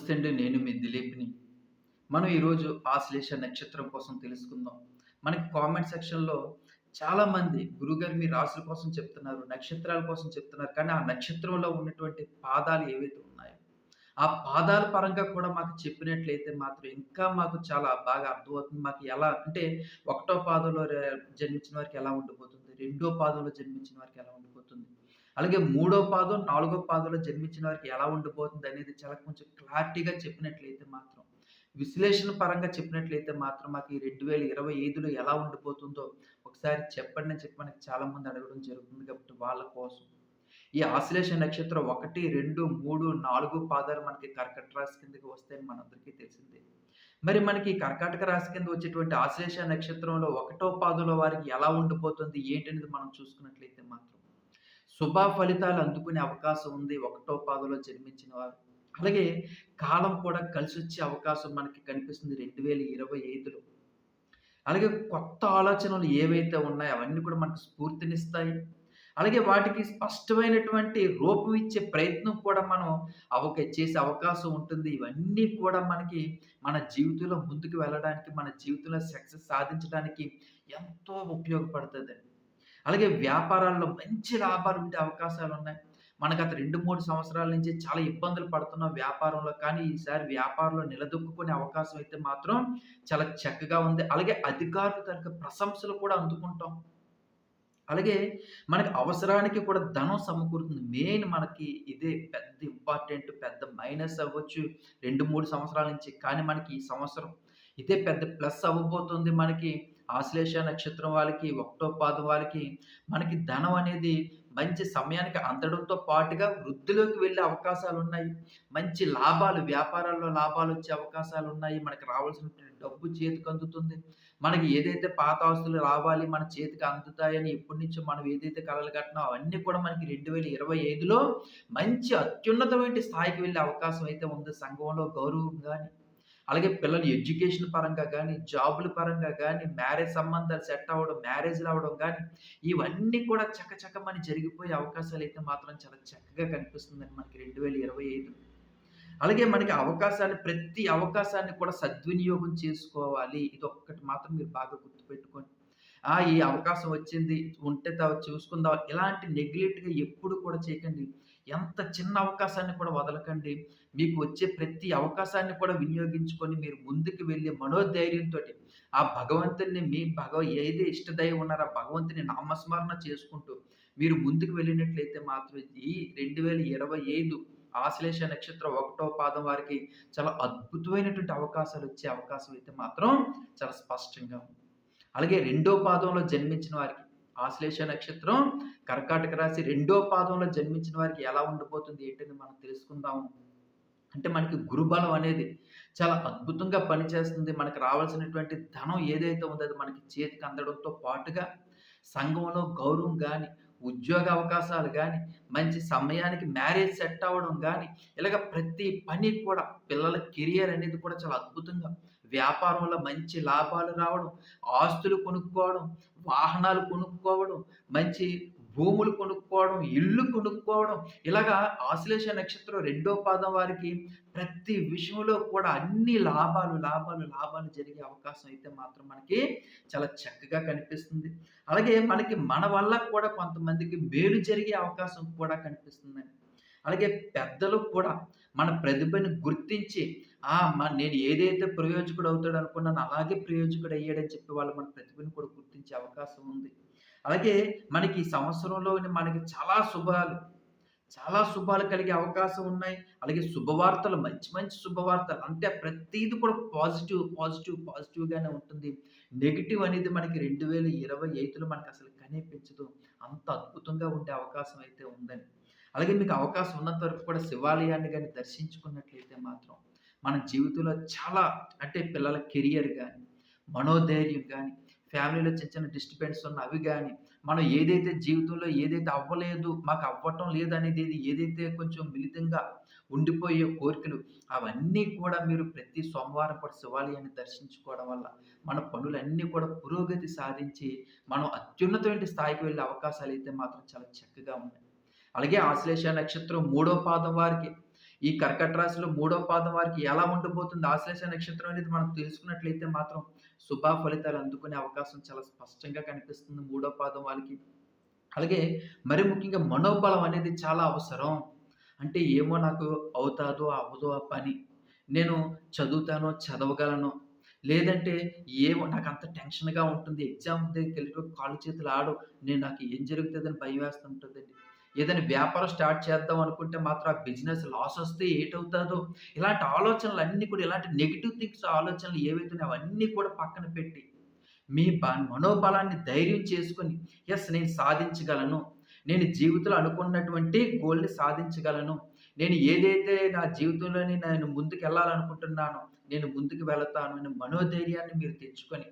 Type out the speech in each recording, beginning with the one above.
నమస్తే అండి నేను మీ దిలీప్ని. మనం ఈరోజు ఆశ్లేష నక్షత్రం కోసం తెలుసుకుందాం. మనకి కామెంట్ సెక్షన్లో చాలామంది గురుగారు మీ రాశుల కోసం చెప్తున్నారు నక్షత్రాల కోసం చెప్తున్నారు కానీ ఆ నక్షత్రంలో ఉన్నటువంటి పాదాలు ఏవైతే ఉన్నాయో ఆ పాదాల పరంగా కూడా మాకు చెప్పినట్లయితే మాత్రం ఇంకా మాకు చాలా బాగా అర్థమవుతుంది. మాకు ఎలా అంటే ఒకటో పాదంలో జన్మించిన వారికి ఎలా ఉండిపోతుంది రెండో పాదంలో జన్మించిన వారికి ఎలా ఉండిపోతుంది అలాగే మూడో పాదం నాలుగో పాదంలో జన్మించిన వారికి ఎలా ఉండిపోతుంది అనేది చాలా కొంచెం క్లారిటీగా చెప్పినట్లయితే మాత్రం విశ్లేషణ పరంగా చెప్పినట్లయితే మాత్రం మాకు ఈ రెండు వేల ఇరవై ఐదులో ఎలా ఉండిపోతుందో ఒకసారి చెప్పండి అని చెప్పి మనకి చాలా మంది అడగడం జరుగుతుంది కాబట్టి వాళ్ళ కోసం. ఈ ఆశ్లేష నక్షత్రం ఒకటి రెండు మూడు నాలుగు పాదాలు మనకి కర్కట రాశి కిందకి వస్తాయని మనందరికీ తెలిసిందే. మరి మనకి కర్కాటక రాశి కింద వచ్చేటువంటి ఆశ్లేష నక్షత్రంలో ఒకటో పాదంలో వారికి ఎలా ఉండిపోతుంది ఏంటనేది మనం చూసుకున్నట్లయితే మాత్రం శుభ ఫలితాలు అందుకునే అవకాశం ఉంది. ఒకటో పాదలో జన్మించిన వారు. అలాగే కాలం కూడా కలిసి వచ్చే అవకాశం మనకి కనిపిస్తుంది రెండు వేల ఇరవై ఐదులో. అలాగే కొత్త ఆలోచనలు ఏవైతే ఉన్నాయో అవన్నీ కూడా మనకు స్ఫూర్తినిస్తాయి. అలాగే వాటికి స్పష్టమైనటువంటి రూపం ఇచ్చే ప్రయత్నం కూడా మనం అవక చేసే అవకాశం ఉంటుంది. ఇవన్నీ కూడా మనకి మన జీవితంలో ముందుకు వెళ్ళడానికి మన జీవితంలో సక్సెస్ సాధించడానికి ఎంతో ఉపయోగపడుతుంది అలాగే వ్యాపారాల్లో మంచి లాభాలు ఉండే అవకాశాలు ఉన్నాయి. మనకు అతను రెండు మూడు సంవత్సరాల నుంచి చాలా ఇబ్బందులు పడుతున్నాం వ్యాపారంలో కానీ ఈసారి వ్యాపారంలో నిలదొక్కునే అవకాశం అయితే మాత్రం చాలా చక్కగా ఉంది. అలాగే అధికారులు తనకు ప్రశంసలు కూడా అందుకుంటాం. అలాగే మనకి అవసరానికి కూడా ధనం సమకూరుతుంది. మెయిన్ మనకి ఇదే పెద్ద ఇంపార్టెంట్ పెద్ద మైనస్ అవ్వచ్చు రెండు మూడు సంవత్సరాల నుంచి. కానీ మనకి ఈ సంవత్సరం ఇదే పెద్ద ప్లస్ అవ్వబోతుంది మనకి. ఆశ్లేష నక్షత్రం వాళ్ళకి ఒకటో పాదం వాళ్ళకి మనకి ధనం అనేది మంచి సమయానికి అందడంతో పాటుగా వృద్ధిలోకి వెళ్ళే అవకాశాలు ఉన్నాయి. మంచి లాభాలు వ్యాపారాల్లో లాభాలు వచ్చే అవకాశాలు ఉన్నాయి. మనకి రావాల్సినటువంటి డబ్బు చేతికి అందుతుంది. మనకి ఏదైతే పాత ఆస్తులు రావాలి మన చేతికి అందుతాయని ఎప్పటి నుంచో మనం ఏదైతే కలలు కట్టినా అవన్నీ కూడా మనకి రెండు వేల ఇరవై ఐదులో మంచి అత్యున్నతమైన స్థాయికి వెళ్ళే అవకాశం అయితే ఉంది సంఘంలో గౌరవం కానీ. అలాగే పిల్లలు ఎడ్యుకేషన్ పరంగా కానీ జాబుల పరంగా కానీ మ్యారేజ్ సంబంధాలు సెట్ అవ్వడం మ్యారేజ్లు అవ్వడం కానీ ఇవన్నీ కూడా చకచకమని జరిగిపోయే అవకాశాలు అయితే మాత్రం చాలా చక్కగా కనిపిస్తుందని మనకి రెండు వేల ఇరవై ఐదు. అలాగే మనకి అవకాశాన్ని ప్రతి అవకాశాన్ని కూడా సద్వినియోగం చేసుకోవాలి. ఇది ఒక్కటి మాత్రం మీరు బాగా గుర్తుపెట్టుకోండి. ఆ ఈ అవకాశం వచ్చింది ఉంటే తా చూసుకుందాం. ఇలాంటి నెగ్లెక్ట్గా ఎప్పుడు కూడా చేయకండి. ఎంత చిన్న అవకాశాన్ని కూడా వదలకండి. మీకు వచ్చే ప్రతి అవకాశాన్ని కూడా వినియోగించుకొని మీరు ముందుకు వెళ్ళి మనోధైర్యంతో ఆ భగవంతుని మీ భగవ ఏది ఇష్టదైవం ఉన్నారో ఆ భగవంతుని నామస్మరణ చేసుకుంటూ మీరు ముందుకు వెళ్ళినట్లయితే మాత్రం ఈ రెండు వేల ఇరవై ఐదు ఆశ్లేష నక్షత్రం ఒకటో పాదం వారికి చాలా అద్భుతమైనటువంటి అవకాశాలు వచ్చే అవకాశం అయితే మాత్రం చాలా స్పష్టంగా ఉంది. అలాగే రెండో పాదంలో జన్మించిన వారికి ఆశ్లేష నక్షత్రం కర్కాటక రాశి రెండో పాదంలో జన్మించిన వారికి ఎలా ఉండిపోతుంది ఏంటని మనం తెలుసుకుందాము. అంటే మనకి గురుబలం అనేది చాలా అద్భుతంగా పనిచేస్తుంది. మనకు రావాల్సినటువంటి ధనం ఏదైతే ఉందో అది మనకి చేతికి అందడంతో పాటుగా సంఘంలో గౌరవం కానీ ఉద్యోగ అవకాశాలు కానీ మంచి సమయానికి మ్యారేజ్ సెట్ అవ్వడం కానీ ఇలాగ ప్రతి పని కూడా పిల్లల కెరియర్ అనేది కూడా చాలా అద్భుతంగా వ్యాపారంలో మంచి లాభాలు రావడం ఆస్తులు కొనుక్కోవడం వాహనాలు కొనుక్కోవడం మంచి భూములు కొనుక్కోవడం ఇల్లు కొనుక్కోవడం. ఇలాగా ఆశ్లేష నక్షత్రం రెండో పాదం వారికి ప్రతి విషయంలో కూడా అన్ని లాభాలు లాభాలు లాభాలు జరిగే అవకాశం అయితే మాత్రం మనకి చాలా చక్కగా కనిపిస్తుంది. అలాగే మనకి మన వల్ల కూడా కొంతమందికి మేలు జరిగే అవకాశం కూడా కనిపిస్తుందండి. అలాగే పెద్దలు కూడా మన ప్రతిభను గుర్తించి ఆ నేను ఏదైతే ప్రయోజకుడు అవుతాడు అనుకున్నాను అలాగే ప్రయోజకుడు అయ్యాడని చెప్పి వాళ్ళు మన ప్రతిభను కూడా గుర్తించే అవకాశం ఉంది. అలాగే మనకి ఈ సంవత్సరంలోని మనకి చాలా శుభాలు చాలా శుభాలు కలిగే అవకాశం ఉన్నాయి. అలాగే శుభవార్తలు మంచి మంచి శుభవార్తలు అంటే ప్రతిదీ కూడా పాజిటివ్ పాజిటివ్ పాజిటివ్గానే ఉంటుంది. నెగిటివ్ అనేది మనకి రెండు వేల ఇరవై ఐదులో మనకి అసలు కనిపించదు. అంత అద్భుతంగా ఉండే అవకాశం అయితే ఉందని. అలాగే మీకు అవకాశం ఉన్నంత వరకు కూడా శివాలయాన్ని కానీ దర్శించుకున్నట్లయితే మాత్రం మన జీవితంలో చాలా అంటే పిల్లల కెరియర్ కానీ మనోధైర్యం కానీ ఫ్యామిలీలో చిన్న చిన్న డిస్టర్బెన్స్ ఉన్న అవి కానీ మనం ఏదైతే జీవితంలో ఏదైతే అవ్వలేదు మాకు అవ్వటం లేదనేది అనేది ఏదైతే కొంచెం మిళితంగా ఉండిపోయే కోరికలు అవన్నీ కూడా మీరు ప్రతి సోమవారం కూడా శివాలయాన్ని దర్శించుకోవడం వల్ల మన పనులన్నీ కూడా పురోగతి సాధించి మనం అత్యున్నతమైన స్థాయికి వెళ్ళే అవకాశాలు అయితే మాత్రం చాలా చక్కగా ఉన్నాయి. అలాగే ఆశ్లేష నక్షత్రం మూడో పాదం వారికి ఈ కర్కట రాశిలో మూడో పాదం వారికి ఎలా ఉండబోతుంది ఆశ్లేష నక్షత్రం అనేది మనం తెలుసుకున్నట్లయితే మాత్రం శుభ ఫలితాలు అందుకునే అవకాశం చాలా స్పష్టంగా కనిపిస్తుంది మూడో పాదం వాళ్ళకి అలాగే మరి ముఖ్యంగా మనోబలం అనేది చాలా అవసరం. అంటే ఏమో నాకు అవుతాదో అవ్వదో ఆ పని. నేను చదువుతానో చదవగలను. లేదంటే ఏమో నాకు అంత టెన్షన్‌గా ఉంటుంది. ఎగ్జామ్ దగ్గరికెళ్ళేటప్పుడు కాళ్ళు చేతులు ఆడు. నేను నాకు ఏం జరుగుతుందని భయం వేస్తుంటుందండి. ఏదైనా వ్యాపారం స్టార్ట్ చేద్దాం అనుకుంటే మాత్రం ఆ బిజినెస్ లాస్ వస్తే ఏటవుతుందో ఇలాంటి ఆలోచనలు అన్నీ కూడా ఇలాంటి నెగిటివ్ థింగ్స్ ఆలోచనలు ఏవైతున్నాయో అవన్నీ కూడా పక్కన పెట్టి, మీ బ మనోబలాన్ని ధైర్యం చేసుకొని, ఎస్ నేను సాధించగలను. నేను జీవితంలో అనుకున్నటువంటి గోల్‌ని సాధించగలను. నేను ఏదైతే నా జీవితంలోని నేను ముందుకు వెళ్ళాలనుకుంటున్నానో నేను ముందుకు వెళతాను అనే మనోధైర్యాన్ని మీరు తెచ్చుకొని,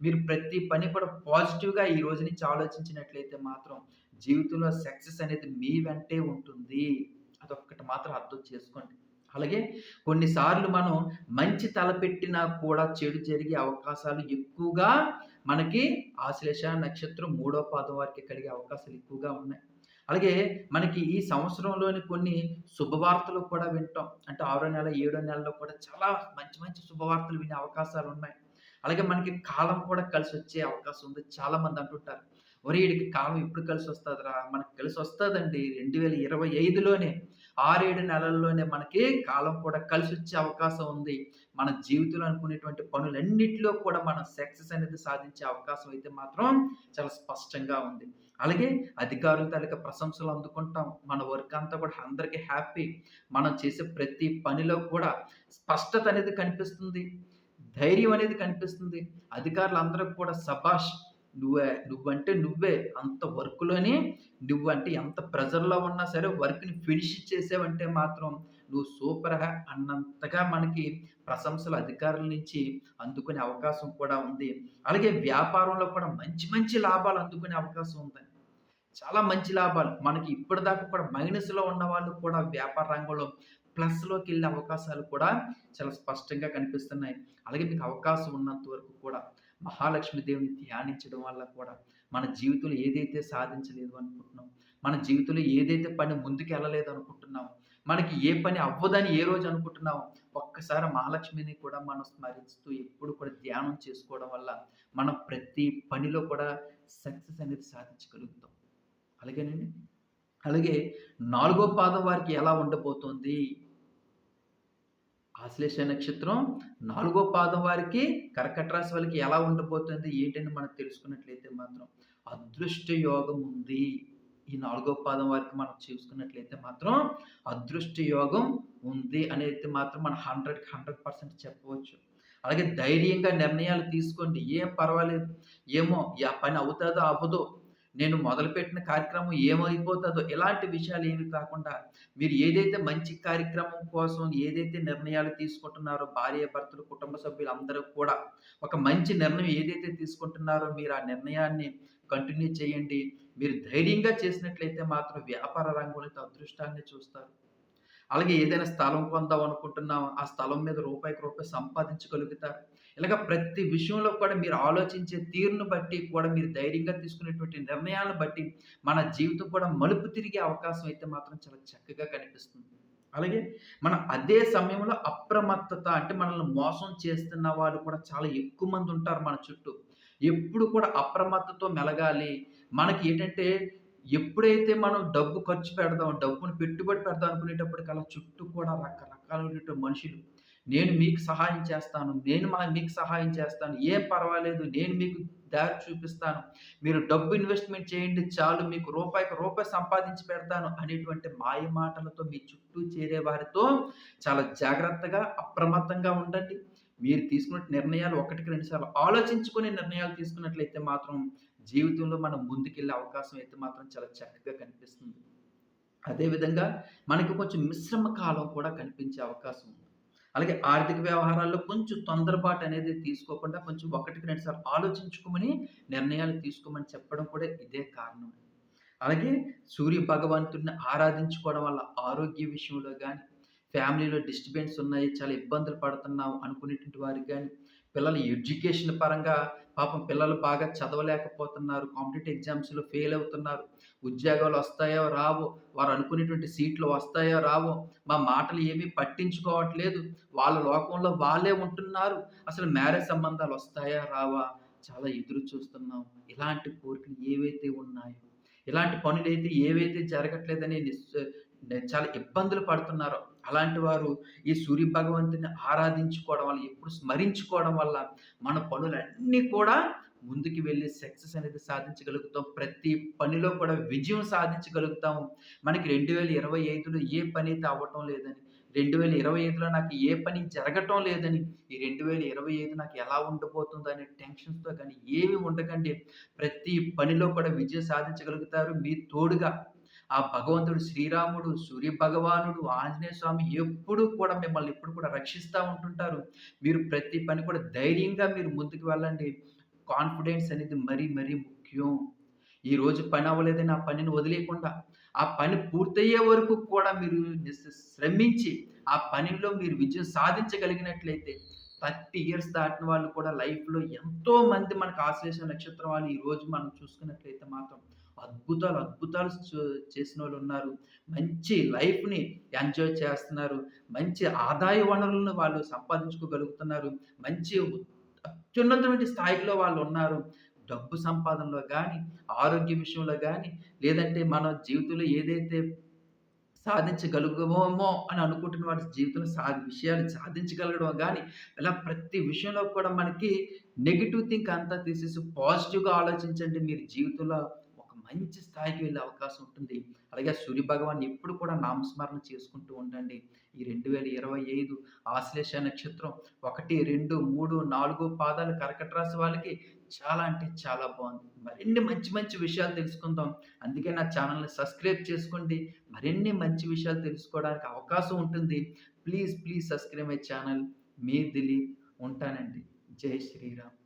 మీరు ప్రతి పని కూడా పాజిటివ్‌గా ఈ రోజు నుంచి ఆలోచించినట్లయితే మాత్రం జీవితంలో సక్సెస్ అనేది మీ వెంటే ఉంటుంది. అదొక్కటి మాత్రం అర్థం చేసుకోండి. అలాగే కొన్నిసార్లు మనం మంచి తలపెట్టినా కూడా చెడు జరిగే అవకాశాలు ఎక్కువగా మనకి ఆశ్లేష నక్షత్రం మూడో పాదం వారికి కలిగే అవకాశాలు ఎక్కువగా ఉన్నాయి. అలాగే మనకి ఈ సంవత్సరంలోని కొన్ని శుభవార్తలు కూడా వింటాం. అంటే ఆరో నెల, ఏడో నెలలో కూడా చాలా మంచి మంచి శుభవార్తలు వినే అవకాశాలు ఉన్నాయి అలాగే మనకి కాలం కూడా కలిసి వచ్చే అవకాశం ఉంది. చాలామంది అంటుంటారు. ఒరేయ్! ఈడికి కాలం ఎప్పుడు వస్తుందిరా మనకు కలిసొస్తదండి. 2025లోనే 6, 7 నెలల్లోనే మనకి కాలం కూడా కలిసి వచ్చే అవకాశం ఉంది. మన జీవితంలో అనుకునేటువంటి పనులన్నిటిలో కూడా మనం సక్సెస్ అనేది సాధించే అవకాశం అయితే మాత్రం చాలా స్పష్టంగా ఉంది. అలాగే అధికారుల తాలూకా ప్రశంసలు అందుకుంటాం. మన వర్క్ అంతా కూడా అందరికీ హ్యాపీ. మనం చేసే ప్రతి పనిలో కూడా స్పష్టత అనేది కనిపిస్తుంది. ధైర్యం అనేది కనిపిస్తుంది. అధికారులందరికి కూడా సబాష్ నువ్వే నువ్వంటే నువ్వే. అంత వర్క్‌లోని నువ్వంటే ఎంత ప్రెజర్లో ఉన్నా సరే వర్క్‌ని ఫినిష్ చేసేవంటే మాత్రం నువ్వు సూపర్‌గా అన్నంతగా మనకి ప్రశంసలు అధికారుల నుంచి అందుకునే అవకాశం కూడా ఉంది. అలాగే వ్యాపారంలో కూడా మంచి మంచి లాభాలు అందుకునే అవకాశం ఉందండి. చాలా మంచి లాభాలు. మనకి ఇప్పటిదాకా కూడా మైనస్‌లో ఉన్నవాళ్ళు కూడా వ్యాపార రంగంలో ప్లస్లోకి వెళ్ళే అవకాశాలు కూడా చాలా స్పష్టంగా కనిపిస్తున్నాయి. అలాగే మీకు అవకాశం ఉన్నంత వరకు కూడా మహాలక్ష్మి దేవుని ధ్యానించడం వల్ల కూడా మన జీవితంలో ఏదైతే సాధించలేదు అనుకుంటున్నామో, మన జీవితంలో ఏదైతే పని ముందుకు వెళ్ళలేదు అనుకుంటున్నామో, మనకి ఏ పని అవ్వదని ఏ రోజు అనుకుంటున్నామో, ఒక్కసారి మహాలక్ష్మిని కూడా మనం స్మరిస్తూ ఎప్పుడు కూడా ధ్యానం చేసుకోవడం వల్ల మనం ప్రతి పనిలో కూడా సక్సెస్ అనేది సాధించగలుగుతాం. అలాగేనండి. అలాగే నాలుగో పాదం వారికి ఎలా ఉండబోతోంది? ఆశ్లేష నక్షత్రం నాలుగో పాదం వారికి కర్కట రాశి వాళ్ళకి ఎలా ఉండబోతుంది ఏంటని మనం తెలుసుకున్నట్లయితే మాత్రం అదృష్ట యోగం ఉంది. ఈ నాలుగో పాదం వారికి మనం చూసుకున్నట్లయితే మాత్రం అదృష్ట యోగం ఉంది అనేది మాత్రం మనం 100కి 100% చెప్పవచ్చు. అలాగే ధైర్యంగా నిర్ణయాలు తీసుకోండి. ఏం పర్వాలేదు. ఏమో ఆ పని అవుతుందో అవ్వదో నేను మొదలుపెట్టిన కార్యక్రమం ఏమైపోతుందో ఇలాంటి విషయాలు ఏమి కాకుండా మీరు ఏదైతే మంచి కార్యక్రమం కోసం ఏదైతే నిర్ణయాలు తీసుకుంటున్నారో భార్యాభర్తలు, కుటుంబ సభ్యులు అందరూ కూడా ఒక మంచి నిర్ణయం ఏదైతే తీసుకుంటున్నారో మీరు ఆ నిర్ణయాన్ని కంటిన్యూ చేయండి. మీరు ధైర్యంగా చేసినట్లయితే మాత్రం వ్యాపార రంగంలో అదృష్టాన్ని చూస్తారు. అలాగే ఏదైనా స్థలం కొందాం అనుకుంటున్నాం. ఆ స్థలం మీద రూపాయికి రూపాయి సంపాదించగలుగుతారు. ఇలాగ ప్రతి విషయంలో కూడా మీరు ఆలోచించే తీరును బట్టి కూడా మీరు ధైర్యంగా తీసుకునేటువంటి నిర్ణయాలను బట్టి మన జీవితం కూడా మలుపు తిరిగే అవకాశం అయితే మాత్రం చాలా చక్కగా కనిపిస్తుంది. అలాగే మన అదే సమయంలో అప్రమత్తత అంటే మనల్ని మోసం చేస్తున్న వాళ్ళు కూడా చాలా ఎక్కువ మంది ఉంటారు మన చుట్టూ. ఎప్పుడు కూడా అప్రమత్తతో మెలగాలి. మనకి ఏంటంటే ఎప్పుడైతే మనం డబ్బు ఖర్చు పెడదాం, డబ్బును పెట్టుబడి పెడదాం అనుకునేటప్పటికల్లా చుట్టూ కూడా రకరకాలైనటువంటి మనుషులు. నేను మీకు సహాయం చేస్తాను. నేను మా మీకు సహాయం చేస్తాను. ఏం పర్వాలేదు. నేను మీకు దారి చూపిస్తాను. మీరు డబ్బు ఇన్వెస్ట్‌మెంట్ చేయండి చాలు. మీకు రూపాయికి రూపాయి సంపాదించి పెడతాను అనేటువంటి మాయ మాటలతో మీ చుట్టూ చేరే వారితో చాలా జాగ్రత్తగా, అప్రమత్తంగా ఉండండి. మీరు తీసుకున్న నిర్ణయాలు ఒకటికి రెండుసార్లు ఆలోచించుకునే నిర్ణయాలు తీసుకున్నట్లయితే మాత్రం జీవితంలో మనం ముందుకెళ్ళే అవకాశం అయితే మాత్రం చాలా చక్కగా కనిపిస్తుంది. అదేవిధంగా మనకి కొంచెం మిశ్రమ కాలం కూడా కనిపించే అవకాశం ఉంది. అలాగే ఆర్థిక వ్యవహారాల్లో కొంచెం తొందరపాటు అనేది తీసుకోకుండా కొంచెం ఒకటికి రెండు సార్లు ఆలోచించుకోమని నిర్ణయాలు తీసుకోమని చెప్పడం కూడా ఇదే కారణం. అలాగే సూర్య భగవంతుడిని ఆరాధించుకోవడం వల్ల ఆరోగ్య విషయంలో కానీ ఫ్యామిలీలో డిస్టర్బెన్స్ ఉన్నాయి, చాలా ఇబ్బందులు పడుతున్నాం అనుకునేటువంటి వారికి కానీ పిల్లల ఎడ్యుకేషన్ పరంగా పాపం పిల్లలు బాగా చదవలేకపోతున్నారు. కాంపిటేటివ్ ఎగ్జామ్స్‌లో ఫెయిల్ అవుతున్నారు. ఉద్యోగాలు వస్తాయో రావో, వారు అనుకునేటువంటి సీట్లు వస్తాయో రావో, మా మాటలు ఏమీ పట్టించుకోవట్లేదు. వాళ్ళ లోకంలో వాళ్ళే ఉంటున్నారు. అసలు మ్యారేజ్ సంబంధాలు వస్తాయా రావా? చాలా ఎదురు చూస్తున్నాం. ఇలాంటి కోరికలు ఏవైతే ఉన్నాయో, ఇలాంటి పనులైతే ఏవైతే జరగట్లేదని చాలా ఇబ్బందులు పడుతున్నారో, అలాంటి వారు ఈ సూర్య భగవంతుని ఆరాధించుకోవడం వల్ల, ఎప్పుడు స్మరించుకోవడం వల్ల మన పనులన్నీ కూడా ముందుకు వెళ్ళి సక్సెస్ అనేది సాధించగలుగుతాం. ప్రతి పనిలో కూడా విజయం సాధించగలుగుతాము. మనకి 2025లో ఏ పని అయితే అవ్వటం లేదని, 2025లో నాకు ఏ పని జరగటం లేదని, ఈ 2025 నాకు ఎలా ఉండబోతుందనే టెన్షన్స్‌తో కానీ ఏమి ఉండకండి. ప్రతి పనిలో కూడా విజయం సాధించగలుగుతారు. మీ తోడుగా ఆ భగవంతుడు శ్రీరాముడు, సూర్య భగవానుడు, ఆంజనేయ స్వామి ఎప్పుడూ కూడా మిమ్మల్ని ఎప్పుడు కూడా రక్షిస్తూ ఉంటుంటారు. మీరు ప్రతి పని కూడా ధైర్యంగా మీరు ముందుకు వెళ్ళండి. కాన్ఫిడెన్స్ అనేది మరీ మరీ ముఖ్యం. ఈరోజు పని అవ్వలేదని ఆ పనిని వదిలేయకుండా, ఆ పని పూర్తయ్యే వరకు కూడా మీరు శ్రమించి, ఆ పనిలో మీరు విజయం సాధించగలిగినట్లయితే 30 ఇయర్స్ దాటిన వాళ్ళు కూడా లైఫ్‌లో ఎంతో మంది మనకు ఆశ్లేష నక్షత్రం వాళ్ళు ఈరోజు మనం చూసుకున్నట్లయితే మాత్రం అద్భుతాలు, అద్భుతాలు చేసిన వాళ్ళు ఉన్నారు మంచి లైఫ్‌ని ఎంజాయ్ చేస్తున్నారు. మంచి ఆదాయ వనరులను వాళ్ళు సంపాదించుకోగలుగుతున్నారు. మంచి అత్యున్నతమైన స్థాయిలో వాళ్ళు ఉన్నారు డబ్బు సంపాదనలో కానీ ఆరోగ్య విషయంలో కానీ లేదంటే మన జీవితంలో ఏదైతే సాధించగలుగుమో అని అనుకుంటున్న వాటి జీవితంలో సా విషయాలు సాధించగలగడం కానీ ఇలా ప్రతి విషయంలో కూడా మనకి నెగిటివ్ థింక్ అంతా తీసేసి పాజిటివ్‌గా ఆలోచించండి. మీరు జీవితంలో మంచి స్థాయికి వెళ్ళే అవకాశం ఉంటుంది. అలాగే సూర్యభగవాన్ని ఎప్పుడు కూడా నామస్మరణ చేసుకుంటూ ఉండండి. ఈ 2025 ఆశ్లేష నక్షత్రం 1, 2, 3, 4 పాదాలు కర్కట రాశి వాళ్ళకి చాలా అంటే చాలా బాగుంది మరిన్ని మంచి మంచి విషయాలు తెలుసుకుందాం. అందుకే నా ఛానల్ని సబ్స్క్రైబ్ చేసుకోండి. మరిన్ని మంచి విషయాలు తెలుసుకోవడానికి అవకాశం ఉంటుంది. Please, please subscribe my channel మీ దిలీప్. ఉంటానండి. జై శ్రీరామ్.